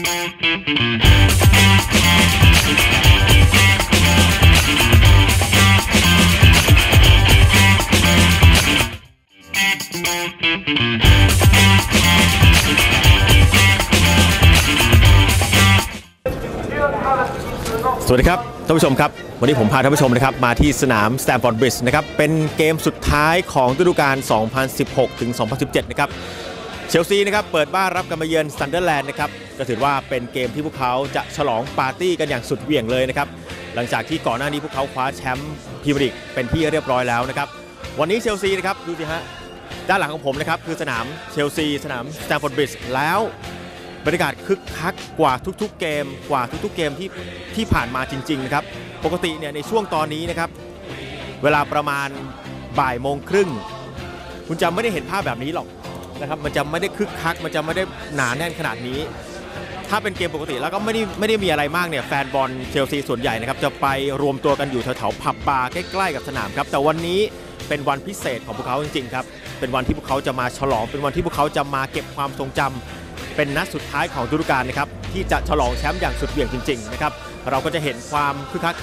สวัสดีครับท่านผู้ชมครับ วันนี้ผมพาท่านผู้ชมนะครับมาที่สนาม Stamford Bridge นะครับเป็นเกมสุดท้ายของฤดูกาล 2016 ถึง 2017 นะครับเชลซีนะครับเปิดบ้านรับการมาเยือนซันเดอร์แลนด์นะครับ ก็ถือว่าเป็นเกมที่พวกเขาจะฉลองปาร์ตี้กันอย่างสุดเหวี่ยงเลยนะครับหลังจากที่ก่อนหน้านี้พวกเขาคว้าแชมป์พรีเมียร์ลีกเป็นที่เรียบร้อยแล้วนะครับวันนี้เชลซีนะครับดูสิฮะด้านหลังของผมนะครับคือสนามเชลซีสนาม Stamford Bridge แล้วบรรยากาศคึกคักกว่าทุกๆ เกมกว่าทุกๆ เกมที่ที่ผ่านมาจริงๆนะครับปกติเนี่ยในช่วงตอนนี้นะครับเวลาประมาณบ่ายโมงครึ่ง คุณจะไม่ได้เห็นภาพแบบนี้หรอกนะครับมันจะไม่ได้คึกคัก มันจะไม่ได้หนาแน่นขนาดนี้ ถ้าเป็นเกมปกติแล้วก็ไม่ได้ไม่ได้มีอะไรมากเนี่ยแฟนบอลเชลซีส่วนใหญ่นะครับจะไปรวมตัวกันอยู่แถวๆผับบาร์ใกล้ๆกับสนามครับแต่วันนี้เป็นวันพิเศษของพวกเขาจริงๆครับเป็นวันที่พวกเขาจะมาฉลอง เป็นวันที่พวกเขาจะมาเก็บความทรงจำเป็นนัดสุดท้ายของฤดูกาลนะครับที่จะฉลองแชมป์อย่างสุดเหวี่ยงจริงๆนะครับเราก็จะเห็นความคึกคัก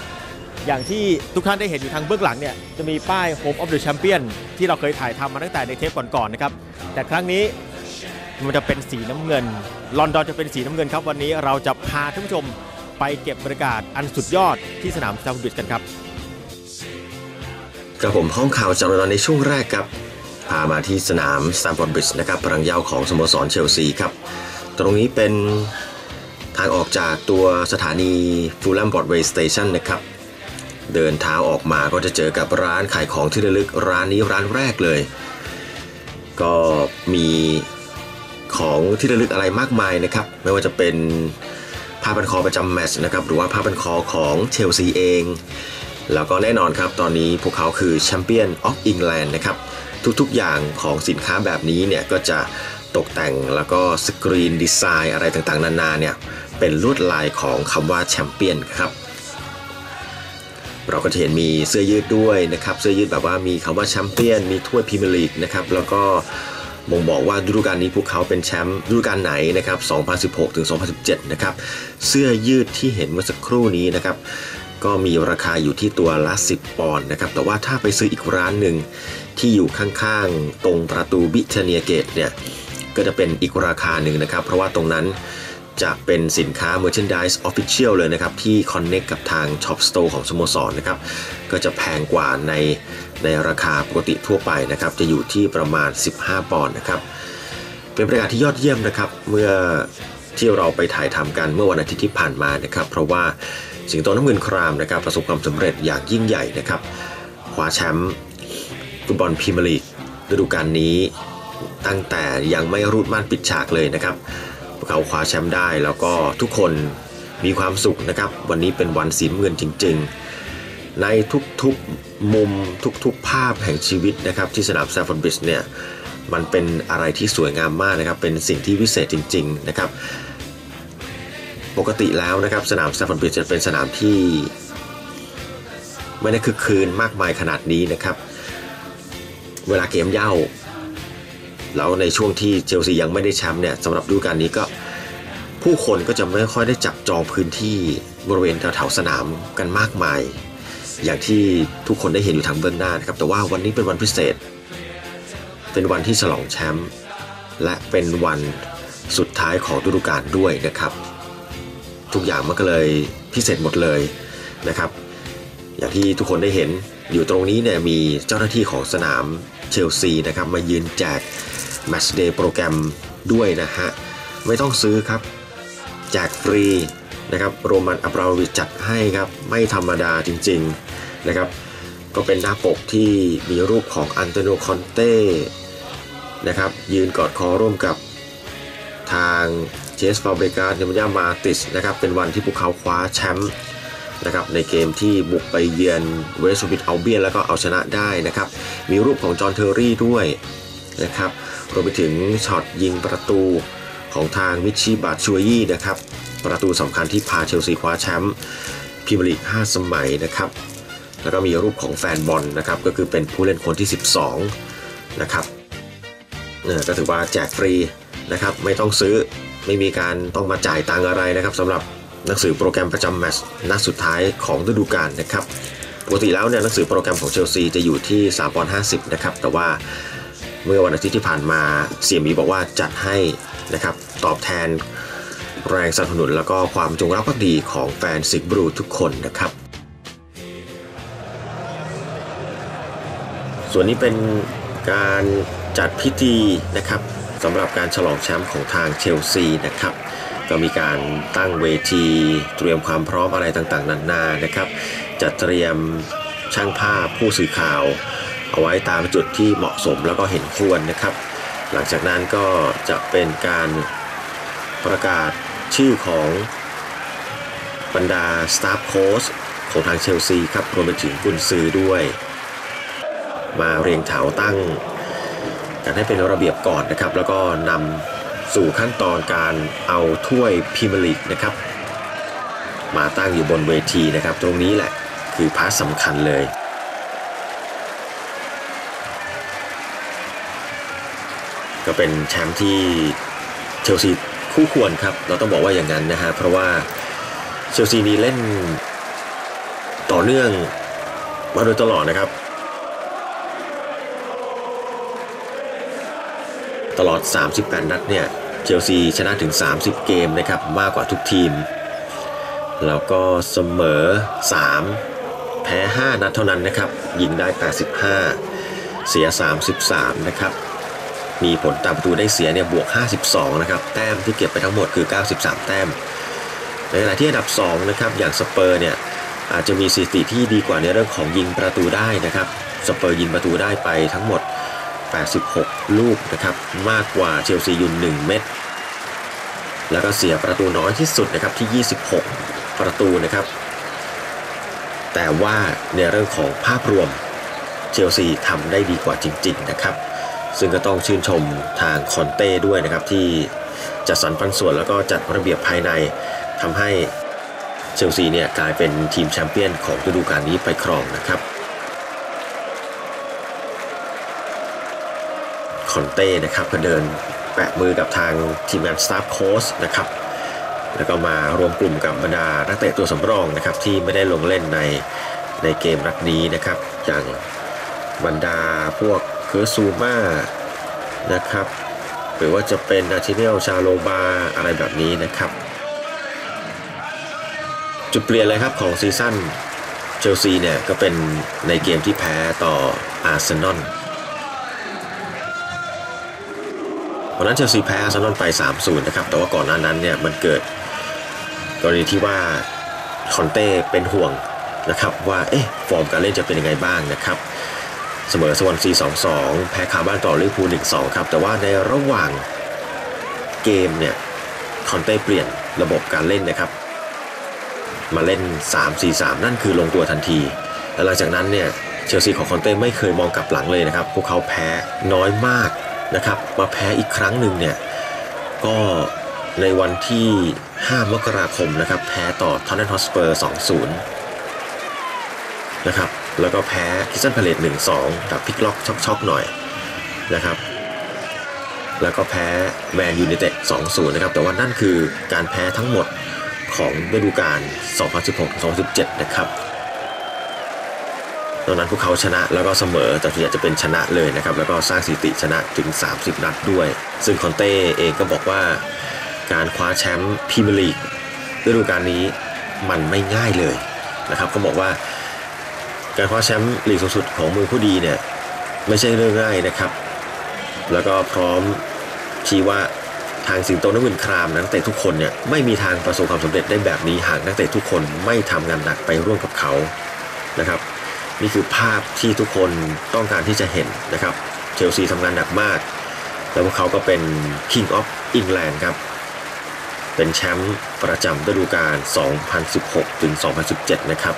อย่างที่ทุกท่านได้เห็นอยู่ทางเบื้องหลังเนี่ยจะมีป้าย Home of the Champion ที่เราเคยถ่ายทำมาตั้งแต่ในเทปก่อนๆนะครับแต่ครั้งนี้ มันจะเป็นสีน้ำเงิน ลอนดอนจะเป็นสีน้ำเงินครับ วันนี้เราจะพาท่านผู้ชมไปเก็บบรรยากาศอันสุดยอดที่สนามสแตมฟอร์ดบริดจ์กันครับกับผมห้องข่าวจากรายงานในช่วงแรกครับ พามาที่สนามสแตมฟอร์ดบริดจ์นะครับพลังเยาวของสโมสรเชลซีครับ ตรงนี้เป็นทางออกจากตัวสถานีฟูลแลมบอร์ดเวย์สเตชันนะครับ เดินเท้าออกมาก็จะเจอกับร้านขายของที่ระลึกร้านนี้ร้านแรกเลย ก็มี ของที่ระลึกอะไรมากมายนะครับ ไม่ว่าจะเป็นผ้าพันคอประจำแมตช์นะครับ หรือว่าผ้าพันคอของเชลซีเอง แล้วก็แน่นอนครับ ตอนนี้พวกเขาคือแชมเปี้ยนออฟอิงแลนด์นะครับ ทุกๆอย่างของสินค้าแบบนี้เนี่ยก็จะตกแต่งแล้วก็สกรีนดีไซน์อะไรต่างๆ นานาเนี่ยเป็นลวดลายของคำว่าแชมเปี้ยนครับเราก็จะเห็นมีเสื้อยืดด้วยนะครับ เสื้อยืดแบบว่ามีคำว่าแชมเปี้ยน มีถ้วยพรีเมียร์ลีกนะครับ แล้วก็ บ่งบอกว่าฤดูกาลนี้พวกเขาเป็นแชมป์ฤดูกาลไหนนะครับ 2016 ถึง 2017 นะครับ เสื้อยืดที่เห็นเมื่อสักครู่นี้นะครับ ก็มีราคาอยู่ที่ตัวละ 10 ปอนด์นะครับ แต่ว่าถ้าไปซื้ออีกร้านหนึ่งที่อยู่ข้างๆ ตรงประตูบิเทเนียเกตเนี่ย ก็จะเป็นอีกราคาหนึ่งนะครับ เพราะว่าตรงนั้นจะเป็นสินค้า Merchandise Official เลยนะครับ ที่ Connect กับทาง Shop Store ของสโมสรนะครับ ก็จะแพงกว่าใน ในราคาปกติทั่วไปนะครับจะอยู่ที่ประมาณ 15 ปอนด์นะครับเป็นบรรยากาศที่ยอดเยี่ยมนะครับเมื่อที่เราไปถ่ายทำกันเมื่อวันอาทิตย์ที่ผ่านมานะครับเพราะว่าสิงโตน้ำเงินครามนะครับประสบความสำเร็จอย่างยิ่งใหญ่นะครับคว้าแชมป์ฟุตบอลพรีเมียร์ลีกฤดูกาลนี้ ตั้งแต่ยังไม่รูดม่านปิดฉากเลยนะครับพวกเขาคว้าแชมป์ได้แล้วก็ทุกคนมีความสุขนะครับ วันนี้เป็นวันสีน้ำเงินจริง ๆ ในทุกๆมุมทุกๆภาพแห่งชีวิตนะครับที่สนามแซฟฟอนบริดจ์เนี่ยมันเป็นอะไรที่สวยงามมากนะครับเป็นสิ่งที่วิเศษจริง ๆนะครับ ปกติแล้วนะครับสนามแซฟฟอนบริดจ์จะเป็นสนามที่ไม่ได้คึกคืนมากมายขนาดนี้นะครับ เวลาเกมเย่าแล้วในช่วงที่เชลซียังไม่ได้แชมป์เนี่ยสำหรับฤดูกาลนี้ก็ผู้คนก็จะไม่ค่อยได้จับจองพื้นที่บริเวณแถวๆสนามกันมากมาย อย่างที่ทุกคนได้เห็นอยู่ทางเบื้องหน้านะครับ แต่ว่าวันนี้เป็นวันพิเศษ เป็นวันที่ฉลองแชมป์และเป็นวันสุดท้ายของฤดูกาลด้วยนะครับ ทุกอย่างมันก็เลยพิเศษหมดเลยนะครับ อย่างที่ทุกคนได้เห็นอยู่ตรงนี้เนี่ยมีเจ้าหน้าที่ของสนามเชลซีนะครับมายืนแจก Match Day โปรแกรมด้วยนะฮะ ไม่ต้องซื้อครับ แจกฟรี นะครับโรมันอับราวิชจัดให้ครับไม่ธรรมดาจริงๆนะครับก็เป็นหน้าปกที่มีรูปของอันโตนิโอคอนเต้นะครับยืนกอดคอร่วมกับทางเจสฟาเบกาเนมยามาติสนะครับเป็นวันที่พวกเขาคว้าแชมป์นะครับในเกมที่บุกไปเยือนเวสต์บิดอัลเบียนแล้วก็เอาชนะได้นะครับมีรูปของจอห์นเทอร์รี่ด้วยนะครับรวมไปถึงช็อตยิงประตูของทางมิชชิบาชัวยี่นะครับ ประตูสำคัญที่พาเชลซีคว้าแชมป์พรีเมียร์ลีก 5 สมัยนะครับแล้วก็มีรูปของแฟนบอลนะครับก็คือเป็นผู้เล่นคนที่ 12 นะครับเออก็ถือว่าแจกฟรีนะครับไม่ต้องซื้อไม่มีการต้องมาจ่ายตังอะไรนะครับสำหรับหนังสือโปรแกรมประจำแมตช์นัดสุดท้ายของฤดูกาลนะครับปกติแล้วเนี่ยหนังสือโปรแกรมของเชลซีจะอยู่ที่3ปอนด์50 นะครับ แต่ว่าเมื่อวันอาทิตย์ที่ผ่านมาเสี่ยมีบอกว่าจัดให้นะครับตอบแทน แรงสนับสนุนแล้วก็ความจงรักภักดีของแฟนซิกบรูทุกคนนะครับ ส่วนนี้เป็นการจัดพิธีนะครับสำหรับการฉลองแชมป์ของทางเชลซีนะครับ ก็มีการตั้งเวทีเตรียมความพร้อมอะไรต่างๆนานานะครับ จัดเตรียมช่างภาพผู้สื่อข่าว เอาไว้ตามจุดที่เหมาะสมแล้วก็เห็นควรนะครับ หลังจากนั้นก็จะเป็นการประกาศ ชื่อของบรรดาสตาฟโค้ชของทางเชลซีครับรวมไปถึงกุนซือด้วย มาเรียงแถวตั้งกันให้เป็นระเบียบก่อนนะครับ แล้วก็นำสู่ขั้นตอนการเอาถ้วยพรีเมียร์ลีกนะครับ มาตั้งอยู่บนเวทีนะครับ ตรงนี้แหละคือพาร์ทสำคัญเลยก็เป็นแชมป์ที่เชลซี คู่ควรครับ เราต้องบอกว่าอย่างนั้นนะฮะเพราะว่าเชลซีนี้เล่นต่อเนื่องมาโดยตลอดนะครับ ตลอด 38 นัดเนี่ยเชลซีชนะถึง 30 เกมนะครับมากกว่าทุกทีม แล้วก็เสมอ 3 แพ้ 5 นัดเท่านั้นนะครับ ยิงได้ 85 เสีย 33 นะครับ มีผลตามประตูได้เสียเนี่ยบวก 52 นะครับ แต้มที่เก็บไปทั้งหมดคือ 93 แต้ม ในขณะที่อันดับ2นะครับอย่างสเปอร์เนี่ยอาจจะมีสถิติที่ดีกว่าในเรื่องของยิงประตูได้นะครับสเปอร์ยิงประตูได้ไปทั้งหมด 86 ลูกนะครับมากกว่าเชลซียู่1เม็ดแล้วก็เสียประตูน้อยที่สุดนะครับที่ 26 ประตูนะครับ แต่ว่าในเรื่องของภาพรวมเชลซีทำได้ดีกว่าจริง ๆ นะครับ ซึ่งก็ต้องชื่นชมทางคอนเต้ด้วยนะครับที่จัดสรรปันส่วนแล้วก็จัดระเบียบภายในทำให้เชลซีเนี่ยกลายเป็นทีมแชมเปี้ยนของฤดูกาลนี้ไปครองนะครับคอนเต้นะครับก็เดินแปะมือกับทางทีมงานสตาฟโค้ชนะครับแล้วก็มารวมกลุ่มกับบรรดานักเตะตัวสำรองนะครับที่ไม่ได้ลงเล่นในในเกมนัดนี้นะครับ อย่างบรรดาพวก คอร์ซูมานะครับ หรือว่าจะเป็นนาทิเนลชาโลบาอะไรแบบนี้นะครับ จุดเปลี่ยนเลยครับของซีซั่นเชลซีเนี่ยก็เป็นในเกมที่แพ้ต่ออาร์เซนอลวันนั้นเชลซีแพ้อาร์เซนอลไป 3-0 นะครับ แต่ว่าก่อนหน้านั้นเนี่ยมันเกิดกรณีที่ว่าคอนเต้เป็นห่วงนะครับว่าเอ๊ะฟอร์มการเล่นจะเป็นยังไงบ้างนะครับ เสมอสวอนซี2-2 แพ้คาบ้านต่อลิเวอร์พูล1-2 ครับ แต่ว่าในระหว่างเกมเนี่ยคอนเต้เปลี่ยนระบบการเล่นนะครับ มาเล่น 3-4-3 นั่นคือลงตัวทันที แล้วหลังจากนั้นเนี่ยเชลซีของคอนเต้ไม่เคยมองกลับหลังเลยนะครับ พวกเขาแพ้น้อยมากนะครับ มาแพ้อีกครั้งหนึ่งเนี่ยก็ในวันที่ 5 มกราคมนะครับ แพ้ต่อทอนเนนฮอสเปอร์ 2-0 นะครับ แล้วก็แพ้คิสตันพาเลต1-2แบบพลิกล็อกช็อกๆหน่อยนะครับแล้วก็แพ้แมนยูไนเต็ด2-0 นะครับ แต่ว่านั่นคือการแพ้ทั้งหมดของฤดูกาล 2016-2017 นะครับตอนนั้นพวกเขาชนะแล้วก็เสมอ แต่ส่วนใหญ่จะเป็นชนะเลยนะครับ แล้วก็สร้างสถิติชนะถึง 30 นัดด้วย ซึ่งคอนเต้เองก็บอกว่าการคว้าแชมป์พรีเมียร์ลีกฤดูกาลนี้มันไม่ง่ายเลยนะครับเขาบอกว่า การคว้าแชมป์ลีกสูงสุดของมือผู้ดีเนี่ยไม่ใช่เรื่องง่ายนะครับ แล้วก็พร้อมชี้ว่าทางสิงโตนวินครามนักเตะทุกคนเนี่ยไม่มีทางประสบความสำเร็จได้แบบนี้หากนักเตะทุกคนไม่ทำงานหนักไปร่วมกับเขานะครับ นี่คือภาพที่ทุกคนต้องการที่จะเห็นนะครับเชลซีทำงานหนักมาก แล้วพวกเขาก็เป็น King of England ครับ เป็นแชมป์ประจำฤดูกาล2016ถึง2017 นะครับ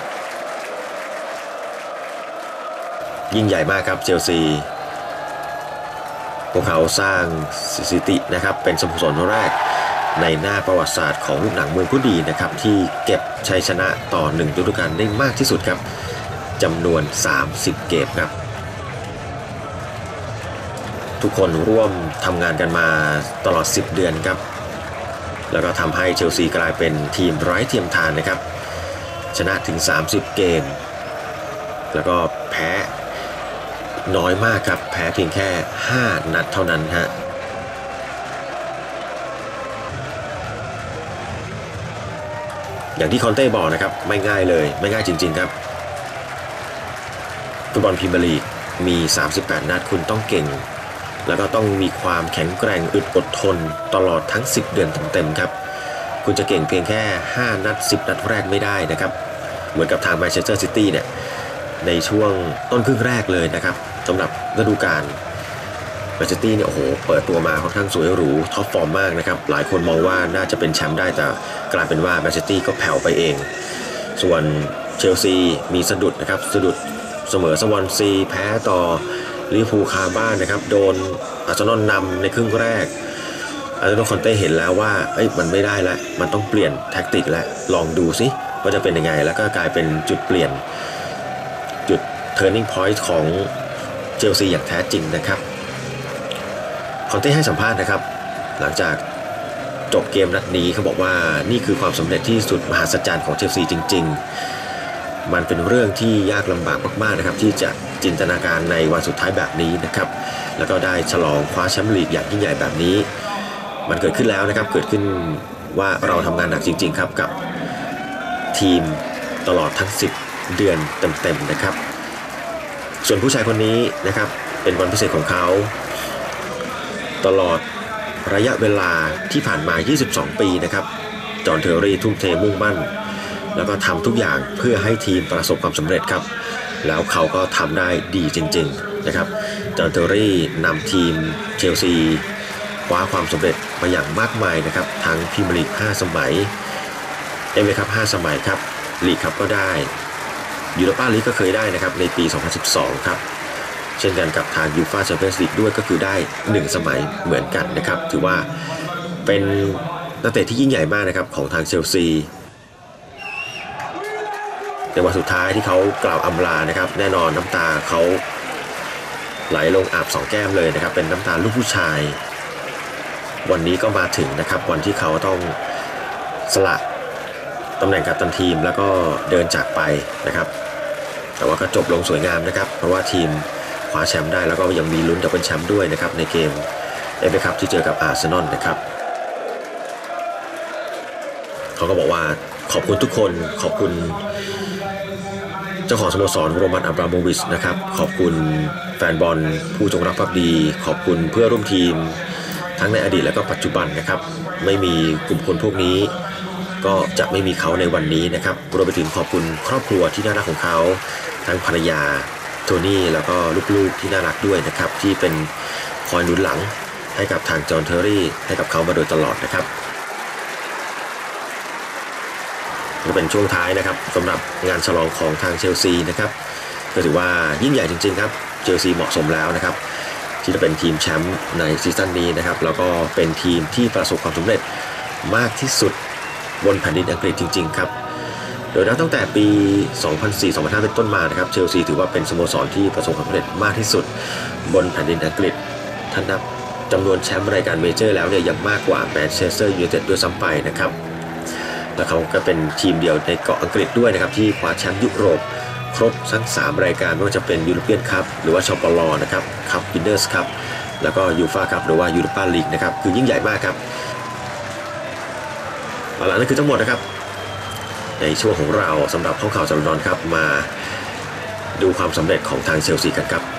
ยิ่งใหญ่มากครับเชลซีพวกเขาสร้างสถิตินะครับเป็นสโมสรแรกในหน้าประวัติศาสตร์ของลูกหนังเมืองผู้ดีนะครับที่เก็บชัยชนะต่อหนึ่งฤดูกาลได้มากที่สุดครับจำนวน 30 เกมครับ ทุกคนร่วมทำงานกันมาตลอด 10 เดือนครับ แล้วก็ทำให้เชลซีกลายเป็นทีมไร้เทียมทานนะครับ ชนะถึง 30 เกม แล้วก็แพ้ น้อยมากครับ แพ้เพียงแค่ 5 นัดเท่านั้นฮะอย่างที่คอนเต้บอกนะครับ ไม่ง่ายเลยไม่ง่ายจริง ๆครับ ฟุตบอลพรีเมียร์ลีกมี 38 นัดคุณต้องเก่ง แล้วก็ต้องมีความแข็งแกร่งอึดอดทนตลอดทั้ง 10 เดือนเต็มๆครับ คุณจะเก่งเพียงแค่ 5 นัด 10 นัดแรกไม่ได้นะครับ เหมือนกับทางแมนเชสเตอร์ซิตี้เนี่ยในช่วงต้นครึ่งแรกเลยนะครับสำหรับฤดูกาลแมนเชสเตอร์เนี่ยโอ้โหเปิดตัวมาค่อนข้างสวยหรูท็อปฟอร์มมากนะครับ หลายคนมองว่าน่าจะเป็นแชมป์ได้แต่กลายเป็นว่าแมนเชสเตอร์ก็แผ่วไปเอง ส่วนเชลซีมีสะดุดนะครับสะดุดเสมอสวอนซีแพ้ต่อลิเวอร์พูลคาบ้านนะครับ โดนอาร์เซนอลนำในครึ่งแรกอาร์เซนอลคอนเต้เห็นแล้วว่าเอ้ยมันไม่ได้แล้วมันต้องเปลี่ยนแท็กติกแล้วลองดูสิว่าจะเป็นยังไง แล้วก็กลายเป็นจุดเปลี่ยนจุด turning point ของ เชลซีอย่างแท้จริงนะครับคอนเต้ให้สัมภาษณ์นะครับ หลังจากจบเกมนัดนี้เขาบอกว่านี่คือความสำเร็จที่สุดมหัศจรรย์ของเชลซีจริง ๆ มันเป็นเรื่องที่ยากลำบากมากๆนะครับ ที่จะจินตนาการในวันสุดท้ายแบบนี้นะครับ แล้วก็ได้ฉลองคว้าแชมป์ลีกอย่างยิ่งใหญ่แบบนี้ มันเกิดขึ้นแล้วนะครับ เกิดขึ้นว่าเราทำงานหนักจริง ๆ ครับกับทีมตลอดทั้ง 10 เดือนเต็มๆนะครับ ส่วนผู้ชายคนนี้นะครับเป็นวันพิเศษของเขา ตลอดระยะเวลาที่ผ่านมา 22 ปีนะครับจอห์นเทอร์รี่ทุ่มเทมุ่งมั่น แล้วก็ทำทุกอย่างเพื่อให้ทีมประสบความสำเร็จครับ แล้วเขาก็ทำได้ดีจริง ๆนะครับจอห์นเทอร์รี่นำทีมเชลซีคว้าความสำเร็จมาอย่างมากมายนะครับ ทั้งพรีเมียร์ลีก5 สมัยเอ็มเอครับ 5 สมัยครับลีกครับก็ได้ ยูโรปาลีกก็เคยได้นะครับในปี 2012 ครับ เช่นกันกับทางยูฟาแชมเปี้ยนส์ลีกด้วยก็คือได้ 1 สมัยเหมือนกันนะครับ ถือว่าเป็นนักเตะที่ยิ่งใหญ่มากนะครับของทางเชลซีในวันสุดท้ายที่เขากล่าวอำลานะครับ แน่นอนน้ำตาเขาไหลลงอาบสองแก้มเลยนะครับ เป็นน้ำตาลูกผู้ชาย วันนี้ก็มาถึงนะครับ วันที่เขาต้องสละตำแหน่งกัปตันทีมแล้วก็เดินจากไปนะครับ แต่ว่าก็จบลงสวยงามนะครับ เพราะว่าทีมคว้าแชมป์ได้แล้วก็ยังมีลุ้นดับเบิลแชมป์ด้วยนะครับในเกมเอฟเอคัพที่เจอกับอาร์เซนอลนะครับเขาก็บอกว่าขอบคุณทุกคนขอบคุณเจ้าของสโมสรโรมันอับราโมวิชนะครับ ขอบคุณแฟนบอลผู้จงรักภักดี ขอบคุณเพื่อร่วมทีม ทั้งในอดีตและก็ปัจจุบันนะครับ ไม่มีกลุ่มคนพวกนี้ ก็จะไม่มีเขาในวันนี้นะครับรวมไปถึงขอบคุณครอบครัวที่น่ารักของเขา ทั้งภรรยาโทนี่แล้วก็ลูกๆที่น่ารักด้วยนะครับ ที่เป็นคอยหนุนหลังให้กับทางจอห์นเทอร์รี่ให้กับเขามาโดยตลอดนะครับก็เป็นช่วงท้ายนะครับสำหรับงานฉลองของทางเชลซีนะครับก็ถือว่ายิ่งใหญ่จริงๆครับเชลซีเหมาะสมแล้วนะครับ ที่จะเป็นทีมแชมป์ในซีซั่นนี้นะครับ แล้วก็เป็นทีมที่ประสบความสำเร็จมากที่สุดบนแผ่นดินอังกฤษจริง ๆ ครับ โดยนับตั้งแต่ปี 2004-2005 เป็นต้นมานะครับเชลซีถือว่าเป็นสโมสรที่ประสบความสำเร็จมากที่สุด บนแผ่นดินอังกฤษถ้านับจำนวนแชมป์รายการเมเจอร์แล้วเนี่ยยังมากกว่าแมนเชสเตอร์ยูไนเต็ดด้วยซ้ำไปนะครับและเขาก็เป็นทีมเดียวในเกาะอังกฤษด้วยนะครับที่คว้าแชมป์ยุโรป ครบทั้ง 3 รายการไม่ว่าจะเป็นยูโรเปียนคัพหรือว่าชอปลอนะครับคัพวินเนอร์สคัพแล้วก็ยูฟาคัพหรือว่ายูโรปาลีกนะครับคือยิ่งใหญ่มากครับเอาล่ะนั่นคือทั้งหมดนะครับ ในช่วงของเราสำหรับข้อข่าวจารนอนครับมาดูความสำเร็จของทางเชลซีกันครับ